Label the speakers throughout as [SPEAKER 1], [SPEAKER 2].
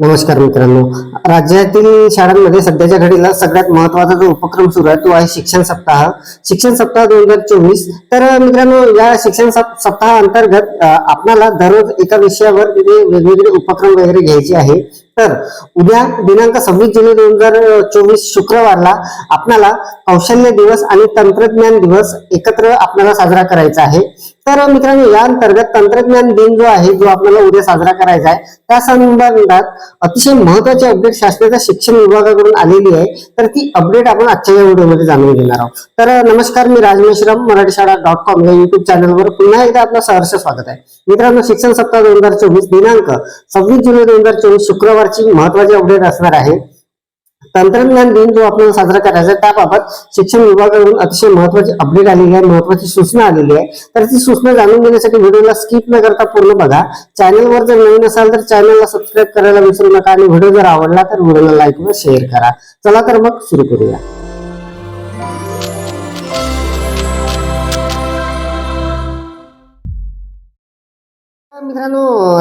[SPEAKER 1] नमस्कार मित्रांनो. राज्यातील शाळांमध्ये सध्याच्या घडीला सगळ्यात महत्त्वाचा जो उपक्रम सुरू आहे तो आहे शिक्षण सप्ताह. शिक्षण सप्ताह दोन हजार चोवीस. तर मित्रांनो या शिक्षण सप्ताह अंतर्गत आपणाला दररोज एका विषयावर तिथे वेगवेगळे उपक्रम वगैरे घ्यायचे आहे. तर उद्या दिनांक सव्वीस जुलै दोन हजार चोवीस शुक्रवारला आपणाला कौशल्य दिवस आणि तंत्रज्ञान दिवस एकत्र आपल्याला साजरा करायचा आहे. तर मित्रांनो या अंतर्गत तंत्रज्ञान दिन जो आहे जो आपल्याला उद्या साजरा करायचा आहे त्या संदर्भात अतिशय महत्वाची अपडेट शासनाच्या शिक्षण विभागाकडून आलेली आहे. तर ती अपडेट आपण आजच्या या व्हिडिओमध्ये जाणून घेणार आहोत. तर नमस्कार मी राजमेश्रम मराठी शाळा डॉट कॉम या युट्यूब चॅनलवर पुन्हा एकदा आपलं सहर्ष स्वागत आहे. मित्रांनो शिक्षण सप्ताह दोन हजार चोवीस दिनांक सव्वीस जुलै दोन हजार चोवीस शुक्रवारची महत्वाची अपडेट असणार आहे. तंत्रज्ञान दिन जो आपल्याला साजरा करायचा आहे त्याबाबत शिक्षण विभागाकडून अतिशय महत्वाची अपडेट आलेली आहे महत्वाची सूचना आलेली आहे. तर ती सूचना जाणून घेण्यासाठी व्हिडिओला स्किप न करता पूर्ण बघा. चॅनलवर जर नवीन असाल तर चॅनलला सबस्क्राईब करायला विसरू नका आणि व्हिडिओ जर आवडला तर व्हिडिओला लाईक व शेअर करा. चला तर मग सुरू करूया.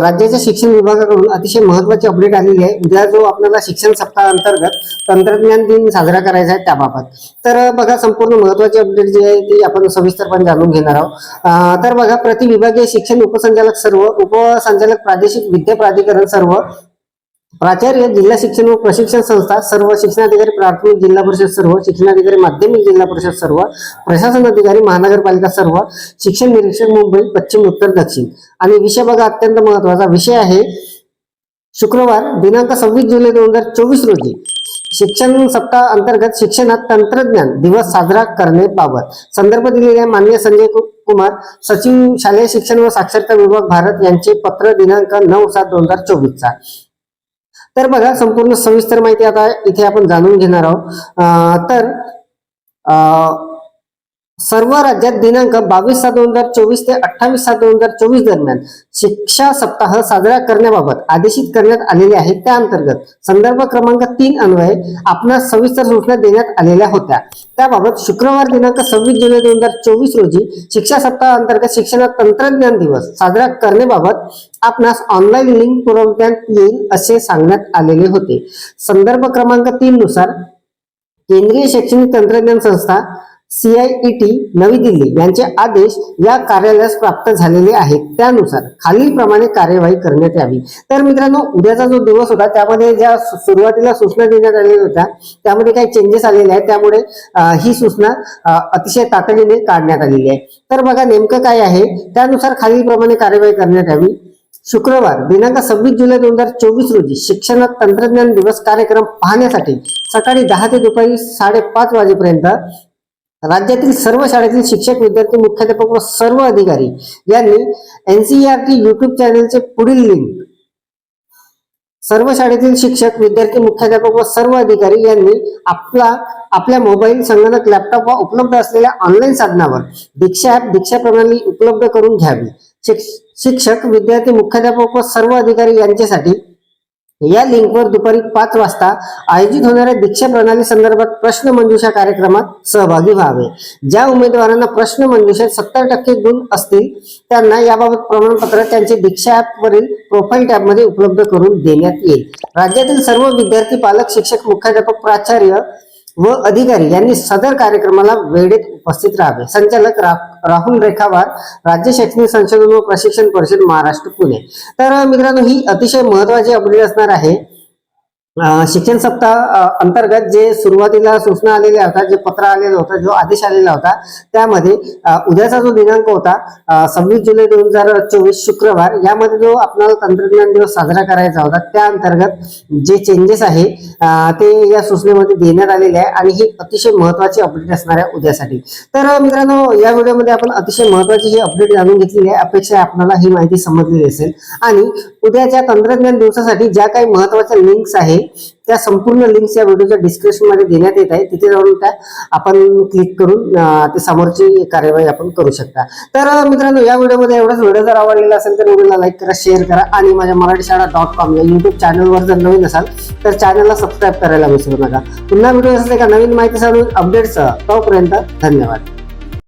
[SPEAKER 1] राज्याच्या शिक्षण विभागाकडून अतिशय महत्वाची अपडेट आलेली आहे. उद्या जो आपल्याला शिक्षण सप्ताह अंतर्गत तंत्रज्ञान दिन साजरा करायचा आहे त्याबाबत. तर बघा संपूर्ण महत्वाची अपडेट जी आहे ती आपण सविस्तरपणे जाणून घेणार आहोत. तर बघा प्रति विभागीय शिक्षण उपसंचालक सर्व उपसंचालक प्रादेशिक विद्या प्राधिकरण सर्व प्राचार्य जिल्हा शिक्षण व प्रशिक्षण संस्था सर्व शिक्षणाधिकारी प्राथमिक जिल्हा परिषद सर्व शिक्षणाधिकारी माध्यमिक जिल्हा परिषद सर्व प्रशासन अधिकारी महानगरपालिका सर्व शिक्षण निरीक्षक मुंबई पश्चिम उत्तर दक्षिण. आणि विषय बघा अत्यंत महत्त्वाचा विषय आहे. शुक्रवार दिनांक सव्वीस जुलै दोन हजार चोवीस रोजी शिक्षण सप्ताह अंतर्गत शिक्षणात तंत्रज्ञान दिवस साजरा करण्याबाबत संदर्भ दिलेले मान्य संजय कुमार सचिव शालेय शिक्षण व साक्षरता विभाग भारत यांचे पत्र दिनांक नऊ सात दोन हजार चोवीसचा तर बघा संपूर्ण सविस्तर माहिती आता इथे आपण जाणून घेणार आहोत. तर सर्व राज्यात दिनांक बावीस सात दोन हजार चोवीस ते अठ्ठावीस सात दोन हजार चोवीस दरम्यान शिक्षा सप्ताह साजरा करण्याबाबत आदेशित करण्यात आलेले आहे. त्या अंतर्गत संदर्भ क्रमांक तीन अन्वये आपणास सविस्तर सूचना देण्यात आलेल्या होत्या. त्याबाबत शुक्रवार दिनांक सव्वीस जुलै दोन हजार चोवीस रोजी शिक्षा सप्ताह अंतर्गत शिक्षणात तंत्रज्ञान दिवस साजरा करण्याबाबत आपणास ऑनलाईन लिंक पुरवण्यात येईल असे सांगण्यात आलेले होते. संदर्भ क्रमांक तीन नुसार केंद्रीय शैक्षणिक तंत्रज्ञान संस्था सीआयईटी नवी दिल्ली यांचे आदेश या कार्यालयास प्राप्त झालेले आहेत. त्यानुसार खालीलप्रमाणे कार्यवाही करण्यात यावी. तर मित्रांनो उद्याचा जो दिवस होता त्यामध्ये ज्या सुरुवातीला सूचना देण्यात आलेल्या होत्या त्यामध्ये काही चेंजेस आलेले आहेत. त्यामुळे ही सूचना अतिशय तातडीने काढण्यात आलेली आहे. तर बघा नेमकं काय आहे. त्यानुसार खालीलप्रमाणे कार्यवाही करण्यात यावी. शुक्रवार दिनांक सव्वीस जुलै दोन हजार चोवीस रोजी शिक्षणात तंत्रज्ञान दिवस कार्यक्रम पाहण्यासाठी सकाळी दहा ते दुपारी साडेपाच वाजेपर्यंत राज्यातील सर्व शाळेतील शिक्षक विद्यार्थी मुख्याध्यापक व सर्व अधिकारी यांनी एनसीईआरटी युट्यूब चॅनलचे पुढील लिंक सर्व शाळेतील शिक्षक विद्यार्थी मुख्याध्यापक व सर्व अधिकारी यांनी आपला आपल्या मोबाईल संगणक लॅपटॉप व उपलब्ध असलेल्या ऑनलाईन साधनावर दीक्षा ऍप दीक्षा प्रणाली उपलब्ध करून घ्यावी. शिक्ष- शिक्षक विद्यार्थी मुख्याध्यापक व सर्व अधिकारी यांच्यासाठी या लिंकवर दुपारी पाच वाजता आयोजित होणाऱ्या दीक्षा प्रणाली संदर्भात प्रश्न मंजुषा कार्यक्रमात सहभागी व्हावे. ज्या उमेदवारांना प्रश्न मंजुषेत सत्तर टक्के गुण असतील त्यांना याबाबत प्रमाणपत्र त्यांचे दीक्षा ऍप वरील प्रोफाईल टॅबमध्ये उपलब्ध करून देण्यात येईल. राज्यातील सर्व विद्यार्थी पालक शिक्षक मुख्याध्यापक प्राचार्य व अधिकारी यांनी सदर कार्यक्रमाला वेळेत उपस्थित राहावे. संचालक रा- राहुल रेखावार राज्य शैक्षणिक संशोधन व प्रशिक्षण परिषद महाराष्ट्र पुणे. तर मित्रांनो ही अतिशय महत्वाची अपडेट असणार आहे. शिक्षण सप्ताह अंतर्गत जे सुरुवातीला सूचना आलेल्या होत्या जे पत्र आलेलं होतं जो आदेश आलेला होता त्यामध्ये उद्याचा जो दिनांक होता सव्वीस जुलै दोन हजार चोवीस शुक्रवार यामध्ये जो आपल्याला तंत्रज्ञान दिवस साजरा करायचा होता त्या अंतर्गत जे चेंजेस आहे ते या सूचनेमध्ये देण्यात आलेले आहे आणि ही अतिशय महत्वाची अपडेट असणार आहे उद्यासाठी. तर मित्रांनो या व्हिडिओमध्ये आपण अतिशय महत्वाची ही अपडेट जाणून घेतलेली आहे. अपेक्षा आहे आपल्याला ही माहिती समजलेली असेल. आणि उद्याच्या तंत्रज्ञान दिवसासाठी ज्या काही महत्त्वाच्या लिंक्स आहे त्या संपूर्ण लिंक्स या व्हिडिओच्या डिस्क्रिप्शनमध्ये देण्यात येत आहे. तिथे जाऊन त्या आपण क्लिक करून ते समोरची कार्यवाही आपण करू शकता. तर मित्रांनो या व्हिडिओमध्ये एवढाच. व्हिडिओ जर आवडलेला असेल तर व्हिडिओला लाईक करा शेअर करा आणि माझ्या मराठी शाळा डॉट कॉम या युट्यूब चॅनलवर जर नवीन असाल तर चॅनलला सबस्क्राईब करायला विसरू नका. पुन्हा व्हिडिओ असले का? नवीन माहिती सांगून अपडेट्स तोपर्यंत धन्यवाद.